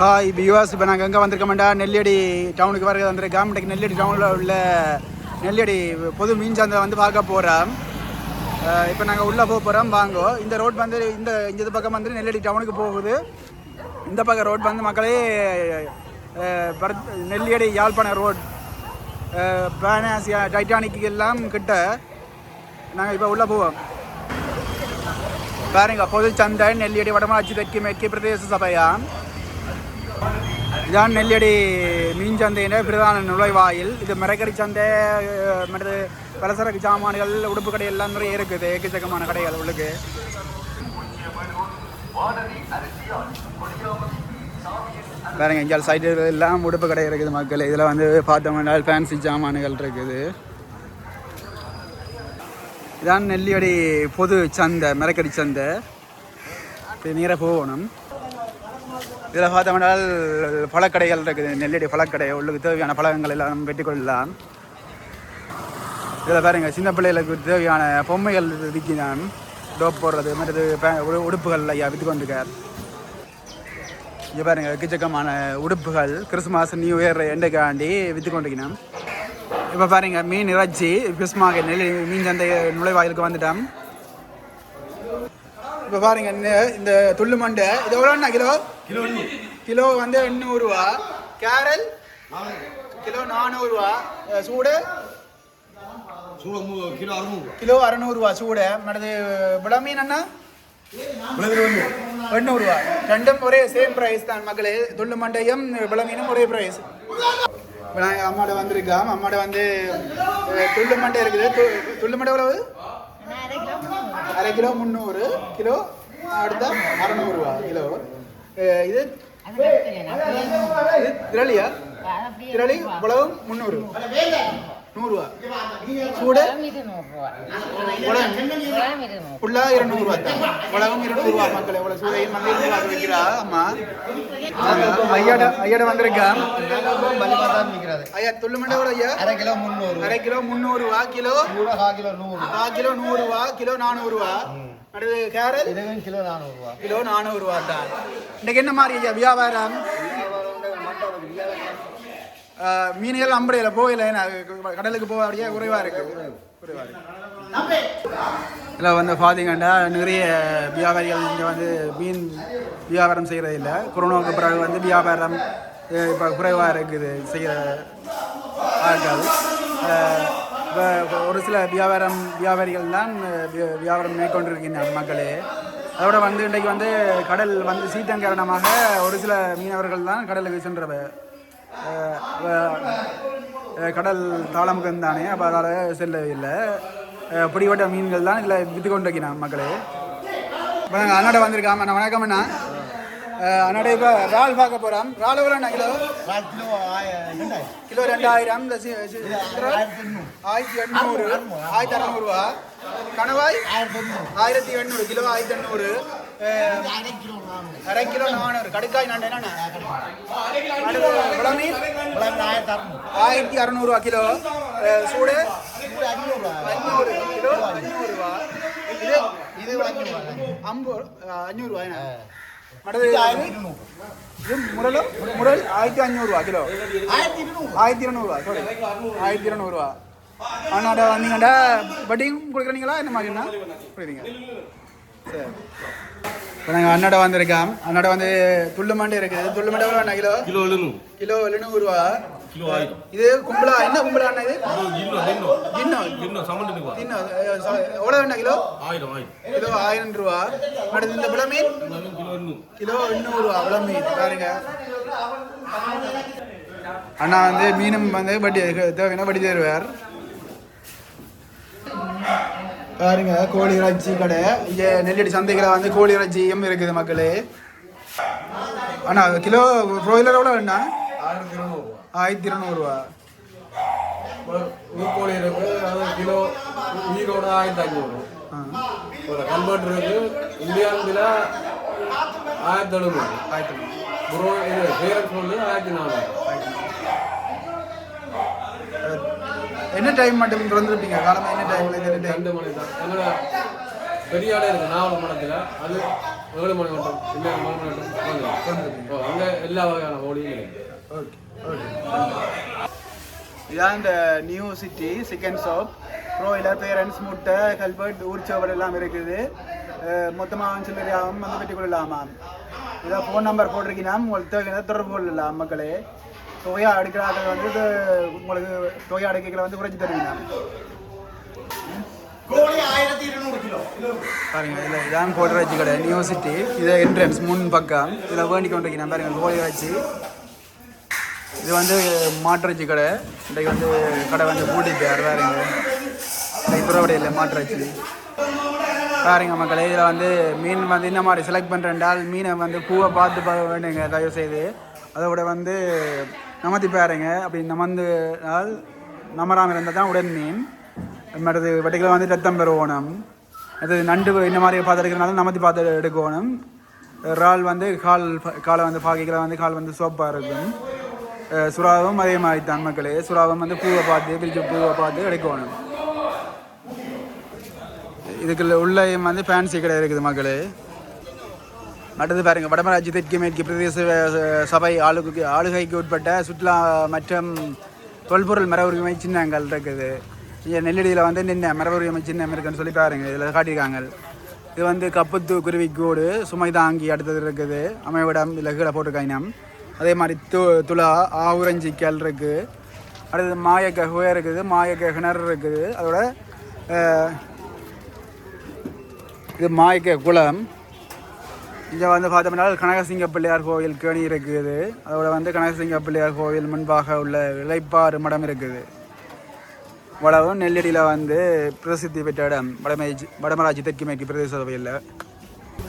Hi viewers இப்போ நாங்கள் எங்கே வந்திருக்கோம்டா? நெல்லியடி டவுனுக்கு வர வந்திருக்கோம் கவர்மெண்ட்டுக்கு நெல்லியடி டவுனில் உள்ள நெல்லியடி பொது மீன் சந்தை வந்து பார்க்க போகிறோம் இப்போ நாங்கள் உள்ளே போக போகிறோம் வாங்கோ. இந்த ரோட் வந்து இந்த இந்த பக்கம் வந்து நெல்லியடி டவுனுக்கு போகுது. இந்த பக்கம் ரோட் வந்து மக்களே Nelliyady Jaffna road Panacea Titanic எல்லாம் கிட்ட நாங்கள் இப்போ உள்ளே போவோம். பாருங்க பொது சந்தை நெல்லியடி வடமராட்சி தெற்கு மேற்கு பிரதேச சபையாம் இதான் நெல்லியடி மீன் சந்தையின பிரதான நுழைவாயில் இது மரக்கறி சந்தை மற்ற மற்றது பலசரக்கு சாமான்கள் உடுப்பு கடை எல்லாம் நிறைய இருக்குது எக்கச்சக்கமான கடைகள் உள்ளுக்கு பாருங்க இங்கே சைடு எல்லாம் உடுப்பு கடை இருக்குது மக்கள் இதில் வந்து பார்த்தோம்னா ஃபேன்சி சாமான்கள் இருக்குது இதான் நெல்லியடி பொது சந்தை மரக்கறி சந்தை. இது நேராக போகணும். இதில் பார்த்தோம்னா பழக்கடைகள் இருக்குது. நெல்லியடி பழக்கடை உள்ளுக்கு தேவையான பழங்கள் எல்லாம் நம்ம கொள்ளலாம். இதில் பாருங்கள் சின்ன பிள்ளைகளுக்கு தேவையான பொம்மைகள் விற்கிறான் டோப் போடுறது மற்றது பே- உடுப்புகள் ஐயா விற்று கொண்டிருக்கார். இங்கே பாருங்கள் எக்கச்சக்கமான உடுப்புகள். கிறிஸ்துமஸ் நியூ இயர் எண்டைக்காண்டி விற்று கொண்டிருக்கிறான் இப்போ பாருங்க மீன் இறைச்சி கிறிஸ்மாக நெல் மீன் சந்தை நுழைவாயிலுக்கு வந்துட்டோம். இப்போ பாருங்க இந்த- துள்ளு மண்டை இது எவ்வளோண்ணா கிலோ? கிலோ வந்து எண்ணூறுரூவா கேரல்? கிலோ நானூறுரூவா சூடு? கிலோ அறுநூறு. கிலோ அறநூறுவா சூடு. மனது விட மீன் அண்ணா? எண்ணூறுவா. ரெண்டும் ஒரே சேம் ப்ரைஸ் தான் மக்களே. துள்ளு மண்டையும் விள மீனும் ஒரே ப்ரைஸ் இப்போ நாங்கள் அம்மாட வந்திருக்கோம் அம்மாட வந்து துள்ளு மண்டை இருக்குது. துள்ளு மண்டை எவ்வளவு? அரை கிலோ முந்நூறு கிலோ அடுத்த அறநூறுவா கிலோ. இது? திரளியா? திரளி இவ்வளவு? முந்நூறு நூறுரூவா சூடு? இருநூறுவா. தான். உலகம் இருநூறுவா மக்கள். எவ்வளவு சூடையும் வந்து இருநூறுவா வைக்கிறா? அம்மா. ஐயாட ஐயாட ஐயா துள்ளு எவ்வளோ ஐயா. அரை கிலோ முந்நூறு. அரை கிலோ முந்நூறுவா கிலோ? கிலோ நூறு. கா கிலோ நூறுரூவா கிலோ நானூறுவா. அடுத்து கேரட் கிலோ நானூறுரூவா கிலோ நானூறுரூவா தான். இன்னைக்கு என்ன மாதிரி ஐயா வியாபாரம். மீன்கள் அம்படையில் போகல ஏன்னா கடலுக்கு போக அப்படியே குறைவா இருக்கு. குறைவா இருக்கு. வந்து பார்த்தீங்கன்னா நிறைய வியாபாரிகள் இங்கே வந்து மீன் வியாபாரம் செய்கிறது இல்லை. கொரோனாவுக்கு பிறகு வந்து வியாபாரம் இப்போ குறைவாக இருக்குது செய்கிற ஆட்கள். இப்போ ஒரு சில வியாபாரம் வியாபாரிகள் தான் வியாபாரம் மேற்கொண்டிருக்கின்ற மக்களே. அதோட வந்து இன்றைக்கு வந்து கடல் வந்து சீற்றம் காரணமாக ஒரு சில மீனவர்கள் தான் கடலுக்கு சென்றவர். கடல் தாளமுகம் தானே அப்போ அதால் செல்லவில்லை அஹ், பிடிபட்ட மீன்கள் தான் இதில் விற்று கொண்டிருக்கிறான் மக்களே. இப்போ நாங்கள் அண்ணாட வந்திருக்காம. நான் வணக்கம் அண்ணா. அஹ், அண்ணாட இப்போ இறால் பார்க்க போகிறோம் இறால் எவ்வளோ கிலோ? கால் ரெண்டாயிரம். இந்த ஆயிரத்தி எண்ணூறு. ஆயிரத்தி அறநூறுவா கணவாய் ஆயிரத்தி எண்ணூறு. கிலோ ஆயிரத்தி எண்ணூறு. அரை கிலோ நானூறு. கடுக்காய் விளமீன் உலகம் ஆயிரத்தி அறுநூறு. ஆயிரத்தி அறநூறுவா கிலோ சூடு. அஞ்சூறு கிலோ அஞ்சூறுவா இது இது அஞ்சூறுவா. ஐம்பது அஞ்சூறுவா என்ன. அடுத்து இது முரலும் முரல் ஆயிரத்தி அஞ்சூறுவா கிலோ ஆயிரத்தி இருநூறு. ஆயிரத்தி இருநூறுவா சாரி ஆயிரத்தி இருநூறுவா அண்ணாட வந்தீங்கடா வட்டியும் கொடுக்குறீங்களா என்ன மாதிரிண்ணா புரியுதுங்க சரி இப்போ நாங்கள் அண்ணாட வந்திருக்கோம். அண்ணாட வந்து துள்ளு மண்டை இருக்குது. துள்ளு மண்டை எவ்வளோ கிலோ? கிலோ எழுநூறு. கிலோ எழுநூறுவா? கிலோ ஆயிரம். இது கும்பலா? என்ன கும்பலா அண்ணா இது? இன்னும் இன்னும். இன்னும்? எவ்வளோ என்ன கிலோ? ஆயிரம் ஆயிரம். கிலோ ஆயிரம் ரூபா அடுத்து இந்த கிலோ எண்ணூறு கிலோ எண்ணூறுவா விளமீன். பாருங்க. அண்ணா வந்து மீனும் வந்து வட்டி தேவைன்னா வட்டி தருவார். பாருங்க கோழி இறைச்சி கடை. இங்கே நெல்லடி சந்தைகளை வந்து கோழி இறைச்சியும் இருக்குது மக்களே. அண்ணா கிலோ ப்ரோயிலர் எவ்வளோ அண்ணா? ஆயிரத்தி இருநூறு ஆயிரத்தி இருநூறுவா ஊக்கோழி இருக்கு கிலோ ஈரோடு ஆயிரத்தி ஐநூறு. கன்வெர்ட் இருக்கு இந்தியாவில் ஆயிரத்தி எழுநூறு. ஆயிரத்தி ஐநூறு. ப்ரோ இது பேரட் சொல்லு ஆயிரத்தி நானூறு. என்ன டைம் மட்டும் திறந்துருப்பீங்க காலமாக என்ன டைமில் என்ன டைம் ரெண்டு மணி தான். எங்களோட பெரிய ஆடை இருக்கு நாவல் மடத்தில் அது ஏழு மணி மட்டும். இல்லை மணி மட்டும். அங்கே எல்லா வகையான கிடைக்கும் ஓகே ஓகே. இதான் இந்த new city chicken shop broiler parents முட்டை கல்பர்ட் ஊர்ச்சோவர் எல்லாம் இருக்குது. மொத்தமாக சில்லறையாகவும் வந்து பெற்றுக் கொள்ளலாமா? இதை ஃபோன் நம்பர் போட்டிருக்கீங்கன்னா உங்களுக்கு தேவையான தொடர்பு கொள்ளலாம் மக்களே? தொகையா எடுக்கிறார்கள் வந்து உங்களுக்கு தொகையா அடைக்கல வந்து குறைச்சி தருவீங்க. பாருங்க இதில் இதான் போட்டு வச்சு கடை. நியூ சிட்டி இது என்ட்ரன்ஸ் முன் பக்கம். இதில் வேண்டி கொண்டு வைக்கிறேன் பாருங்க கோழி வச்சு. இது வந்து மாட்டிறைச்சி கடை. இன்றைக்கு வந்து கடை வந்து பாருங்க. இன்றைக்கு புறவடை இல்லை மாட்டிறைச்சி பாருங்க மக்களே இதில் வந்து மீன் வந்து இந்த மாதிரி செலக்ட் பண்ணுறேன்டால் மீனை வந்து பூவை பார்த்து பார்க்க வேண்டுங்க தயவு செய்து அதோட வந்து நமத்தி பாருங்க. அப்படி நமந்து நமராமல் இருந்தால் தான் உடன் மீன் மற்றது வெட்டிகளை வந்து ரத்தம் பெறுவோணும் அது நண்டு இந்த மாதிரி பார்த்து எடுக்கிறனால நமத்தி பார்த்து எடுக்கணும் இறால் வந்து கால் காலை வந்து பாக்கிகளை வந்து கால் வந்து சோப்பாக இருக்கும். சுறாவும் அதே மாதிரி தான் மக்களே. சுறாவும் வந்து பூவை பார்த்து பிரிச்சு பூவை பார்த்து எடுக்கணும் இதுக்குள்ள உள்ள வந்து ஃபேன்சி கடை இருக்குது மக்களே. அடுத்து பாருங்கள் வடமராட்சி தெற்கு மேற்கு பிரதேச சபை ஆளுக்கு ஆளுகைக்கு உட்பட்ட சுற்றுலா மற்றும் தொல்பொருள் மர உரிமை சின்னங்கள் இருக்குது. இங்கே நெல்லடியில் வந்து நின்ன மர உரிமை சின்னம் இருக்குன்னு சொல்லி பாருங்கள் இதில் காட்டியிருக்காங்க. இது வந்து கப்புத்து குருவிக்கோடு சுமை தாங்கி அடுத்தது இருக்குது. அமைவிடம் இல்லை கீழே போட்டிருக்காங்க அதே மாதிரி து துளா ஆவுரஞ்சிக்கல் இருக்குது அடுத்தது மாயக்க குகை இருக்குது மாயக்க கிணறு இருக்குது. அதோட இது மாயக்க குளம் இங்கே வந்து பார்த்தோம்னா கனகசிங்க பிள்ளையார் கோவில் கேணி இருக்குது. அதோட வந்து கனகசிங்க பிள்ளையார் கோவில் முன்பாக உள்ள இழைப்பாறு மடம் இருக்குது. வளவும் நெல்லடியில் வந்து பிரசித்தி பெற்ற இடம். வடமை வடமராட்சி தெற்கு மேற்கு பிரதேச சபையில்.